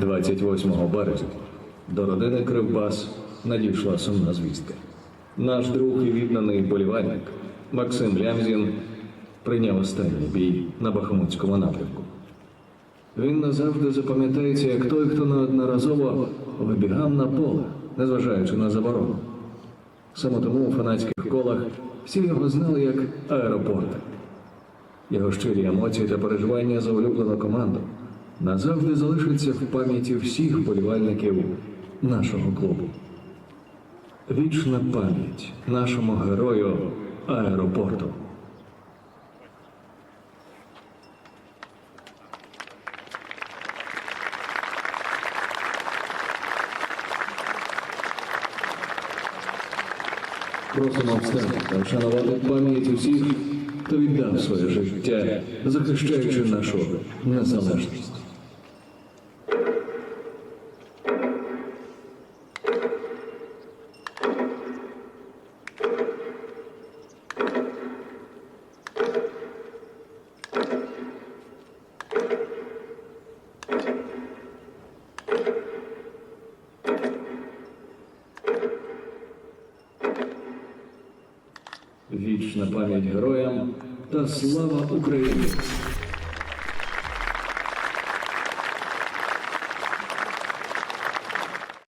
28 березня до родини Кривбас надійшла сумна звістка. Наш друг і відданий болівальник Максим Лямзін прийняв останній бій на Бахмутському напрямку. Він назавжди запам'ятається як той, хто неодноразово вибігав на поле, незважаючи на заборону. Саме тому у фанатських колах всі його знали як аеропорт. Його щирі емоції та переживання за улюблену команду назавжди залишаться в пам'яті всіх болівальників нашого клубу. Вічна пам'ять нашому герою аеропорту. Просимо встати та вшанувати пам'ять усіх, хто віддав своє життя, захищаючи нашу незалежність. Вічна пам'ять героям та слава Україні!